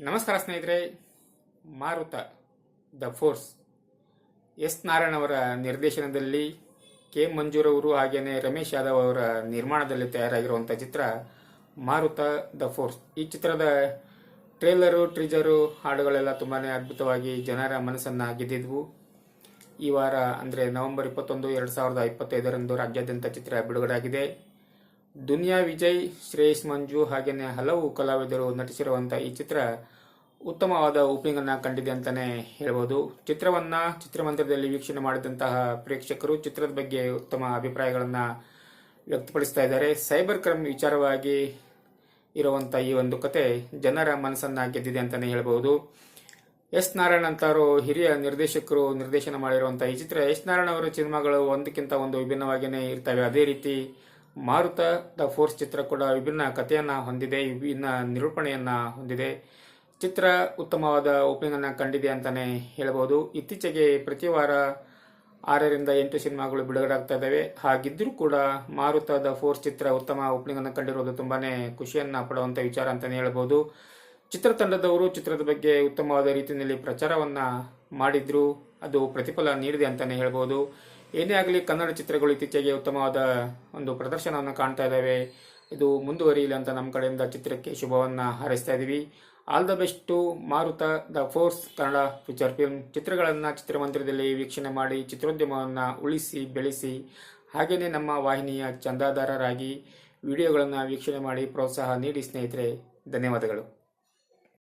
ನಮಸ್ಕಾರ ಸ್ನೇಹಿತರೆ, ಮಾರುತ, ದ ಫೋರ್ಸ್. ಎಸ್ ನಾರಾಯಣ್ ಅವರ ನಿರ್ದೇಶನದಲ್ಲಿ ಕೆ ಮಂಜೂರವರು ಹಾಗೆಯೇ ರಮೇಶ್ ಯಾದವ್ ಅವರ ನಿರ್ಮಾಣದಲ್ಲಿ ತಯಾರಾಗಿರುವಂಥ ಚಿತ್ರ ಮಾರುತ, ದ ಫೋರ್ಸ್. ಈ ಚಿತ್ರದ ಟ್ರೇಲರು ಟ್ರೀಜರು ಹಾಡುಗಳೆಲ್ಲ ತುಂಬಾನೇ ಅದ್ಭುತವಾಗಿ ಜನರ ಮನಸ್ಸನ್ನ ಗೆದ್ದಿದ್ವು. ಈ ವಾರ ಅಂದರೆ ನವೆಂಬರ್ ಇಪ್ಪತ್ತೊಂದು, ಎರಡು ಸಾವಿರದ ಇಪ್ಪತ್ತೈದರಂದು ರಾಜ್ಯಾದ್ಯಂತ ಚಿತ್ರ ಬಿಡುಗಡೆಯಾಗಿದೆ. ದುನಿಯಾ ವಿಜಯ್, ಶ್ರೇಯಸ್ ಮಂಜು ಹಾಗೆಯೇ ಹಲವು ಕಲಾವಿದರು ನಟಿಸಿರುವಂಥ ಈ ಚಿತ್ರ ಉತ್ತಮವಾದ ಓಪನಿಂಗ್ ಅನ್ನ ಕಂಡಿದೆ ಅಂತಾನೆ ಹೇಳ್ಬೋದು. ಚಿತ್ರವನ್ನ ಚಿತ್ರಮಂದಿರದಲ್ಲಿ ವೀಕ್ಷಣೆ ಮಾಡಿದಂತಹ ಪ್ರೇಕ್ಷಕರು ಚಿತ್ರದ ಬಗ್ಗೆ ಉತ್ತಮ ಅಭಿಪ್ರಾಯಗಳನ್ನ ವ್ಯಕ್ತಪಡಿಸ್ತಾ ಇದ್ದಾರೆ. ಸೈಬರ್ ಕ್ರೈಮ್ ವಿಚಾರವಾಗಿ ಇರುವಂತ ಈ ಒಂದು ಕತೆ ಜನರ ಮನಸ್ಸನ್ನ ಗೆದ್ದಿದೆ ಅಂತಾನೆ ಹೇಳ್ಬೋದು. ಎಸ್ ನಾರಾಯಣ್ ಅಂತಾರು ಹಿರಿಯ ನಿರ್ದೇಶಕರು ನಿರ್ದೇಶನ ಮಾಡಿರುವಂತಹ ಈ ಚಿತ್ರ ಎಸ್ ನಾರಾಯಣ್ ಅವರ ಸಿನಿಮಾಗಳು ಒಂದಕ್ಕಿಂತ ಒಂದು ವಿಭಿನ್ನವಾಗಿಯೇ ಇರ್ತವೆ. ಅದೇ ರೀತಿ ಮಾರುತ ದ ಫೋರ್ಸ್ ಚಿತ್ರ ಕೂಡ ವಿಭಿನ್ನ ಕಥೆಯನ್ನು ಹೊಂದಿದೆ, ವಿಭಿನ್ನ ನಿರೂಪಣೆಯನ್ನು ಹೊಂದಿದೆ. ಚಿತ್ರ ಉತ್ತಮವಾದ ಓಪನಿಂಗ್ ಅನ್ನ ಕಂಡಿದೆ ಅಂತಾನೆ ಹೇಳಬಹುದು ಇತ್ತೀಚೆಗೆ ಪ್ರತಿ ವಾರ ಆರರಿಂದ ಎಂಟು ಸಿನಿಮಾಗಳು ಬಿಡುಗಡೆ ಆಗ್ತಾ ಇದ್ದಾವೆ. ಹಾಗಿದ್ರೂ ಕೂಡ ಮಾರುತ ದ ಫೋರ್ಸ್ ಚಿತ್ರ ಉತ್ತಮ ಓಪನಿಂಗ್ ಅನ್ನು ಕಂಡಿರೋದು ತುಂಬಾನೇ ಖುಷಿಯನ್ನು ಪಡುವಂತ ವಿಚಾರ ಅಂತಾನೆ ಹೇಳಬಹುದು ಚಿತ್ರತಂಡದವರು ಚಿತ್ರದ ಬಗ್ಗೆ ಉತ್ತಮವಾದ ರೀತಿಯಲ್ಲಿ ಪ್ರಚಾರವನ್ನ ಮಾಡಿದ್ರು. ಅದು ಪ್ರತಿಫಲ ನೀಡಿದೆ ಅಂತಾನೆ ಹೇಳ್ಬೋದು. ಏನೇ ಆಗಲಿ ಕನ್ನಡ ಚಿತ್ರಗಳು ಇತ್ತೀಚೆಗೆ ಉತ್ತಮವಾದ ಒಂದು ಪ್ರದರ್ಶನವನ್ನು ಕಾಣ್ತಾ ಇದ್ದಾವೆ. ಇದು ಮುಂದುವರಿಯಲಿ ಅಂತ ನಮ್ಮ ಕಡೆಯಿಂದ ಚಿತ್ರಕ್ಕೆ ಶುಭವನ್ನು ಹಾರೈಸ್ತಾ ಇದ್ದೀವಿ all the best Marutha the force Kannada feature film ಚಿತ್ರಗಳನ್ನು ಚಿತ್ರಮಂದಿರದಲ್ಲಿ ವೀಕ್ಷಣೆ ಮಾಡಿ, ಚಿತ್ರೋದ್ಯಮವನ್ನು ಉಳಿಸಿ, ಬೆಳೆಸಿ ಹಾಗೆಯೇ ನಮ್ಮ ವಾಹಿನಿಯ ಚಂದಾದಾರರಾಗಿ, ವಿಡಿಯೋಗಳನ್ನು ವೀಕ್ಷಣೆ ಮಾಡಿ ಪ್ರೋತ್ಸಾಹ ನೀಡಿ ಸ್ನೇಹಿತರೆ, ಧನ್ಯವಾದಗಳು.